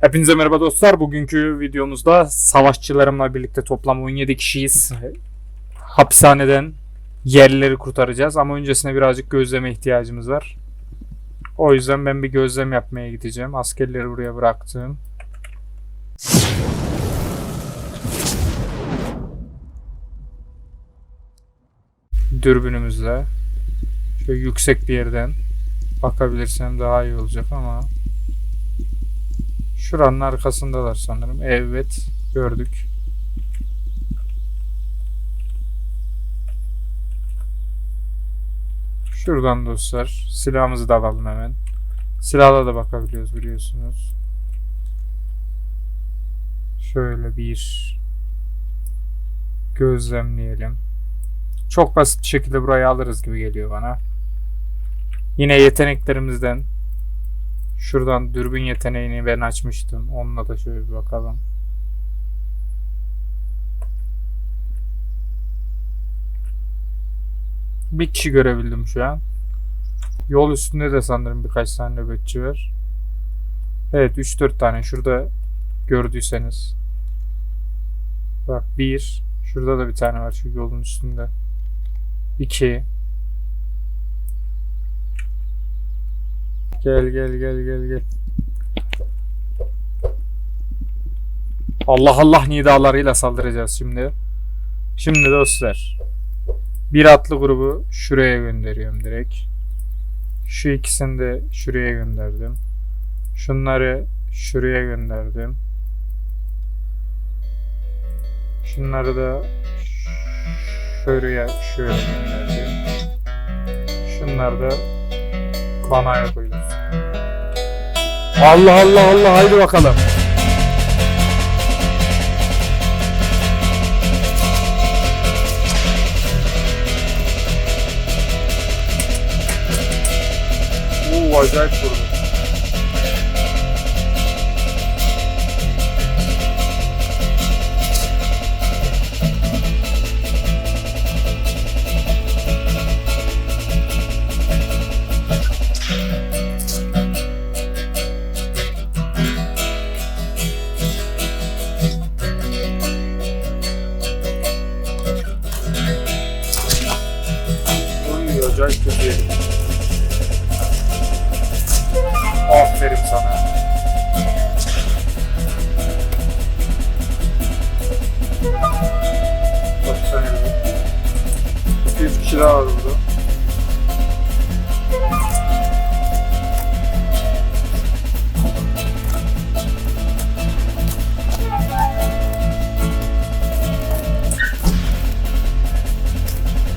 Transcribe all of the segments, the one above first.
Hepinize merhaba dostlar. Bugünkü videomuzda savaşçılarımla birlikte toplam 17 kişiyiz. Hapishaneden yerlileri kurtaracağız ama öncesine birazcık gözleme ihtiyacımız var. O yüzden ben bir gözlem yapmaya gideceğim. Askerleri buraya bıraktım. Dürbünümüzle şöyle yüksek bir yerden bakabilirsem daha iyi olacak ama Şuranın arkasındalar sanırım. Evet. Gördük. Şuradan dostlar. Silahımızı da alalım hemen. Silahla da bakabiliyoruz biliyorsunuz. Şöyle bir gözlemleyelim. Çok basit bir şekilde burayı alırız gibi geliyor bana. Yine yeteneklerimizden Şuradan dürbün yeteneğini ben açmıştım. Onunla da şöyle bir bakalım. Bir kişi görebildim şu an. Yol üstünde de sanırım birkaç tane nöbetçi var. Evet 3-4 tane şurada gördüyseniz. Bak bir. Şurada da bir tane var şu yolun üstünde. 2 Gel gel gel gel gel. Allah Allah nidalarıyla saldıracağız şimdi. Şimdi dostlar. Bir atlı grubu şuraya gönderiyorum direkt. Şu ikisini de şuraya gönderdim. Şunları şuraya gönderdim. Şunları da şuraya şöyle gönderdim. Şunları da banaya koyuyoruz. Allah Allah Allah haydi bakalım. Oo acayip vurdu. Acayip kötü yedim. Aferin sana. Bak sen öyle. 200 kişi daha var burada.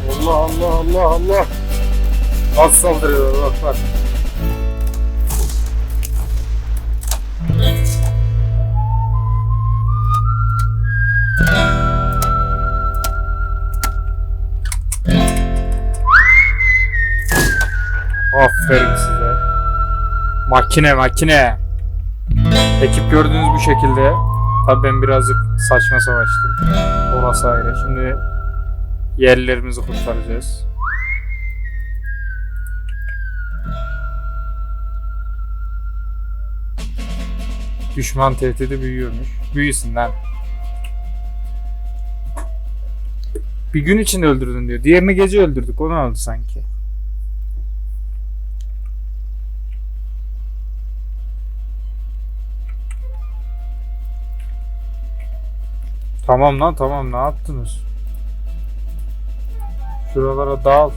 Allah Allah Allah Allah. Nasıl saldırıyorlar bak bak. Aferin size. Makine makine. Ekip gördüğünüz bu şekilde. Tabii ben birazcık saçma savaştım. Orası ayrı. Şimdi yerlerimizi kurtaracağız. Düşman tehdidi büyüyormuş. Büyüsün lan. Bir gün için öldürdün diyor. Diğerini gece öldürdük. Onu aldı sanki. Tamam lan tamam ne yaptınız? Şuralara dal.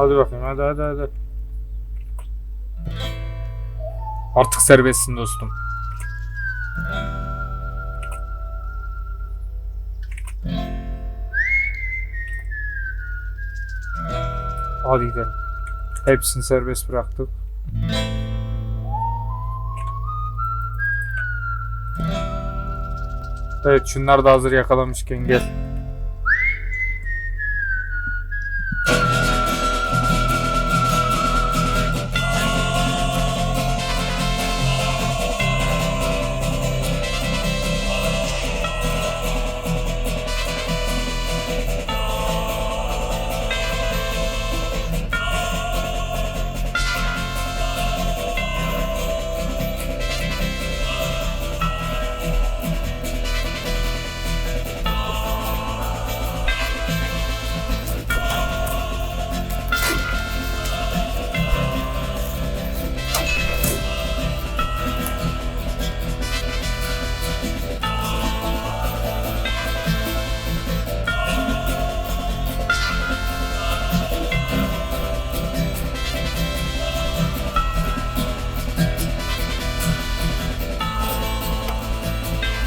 Hadi bakayım hadi hadi hadi. Artık serbestsin dostum. Hadi gidelim. Hepsini serbest bıraktık. Evet şunlar da hazır yakalamışken gel.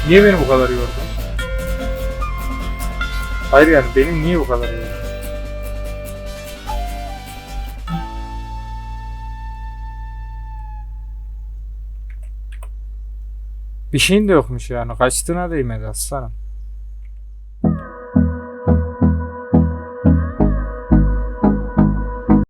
Niye beni bu kadar yordun? Hayır yani benim niye bu kadar yordun? Bir şeyin de yokmuş yani. Kaçtığına değmedi aslanım.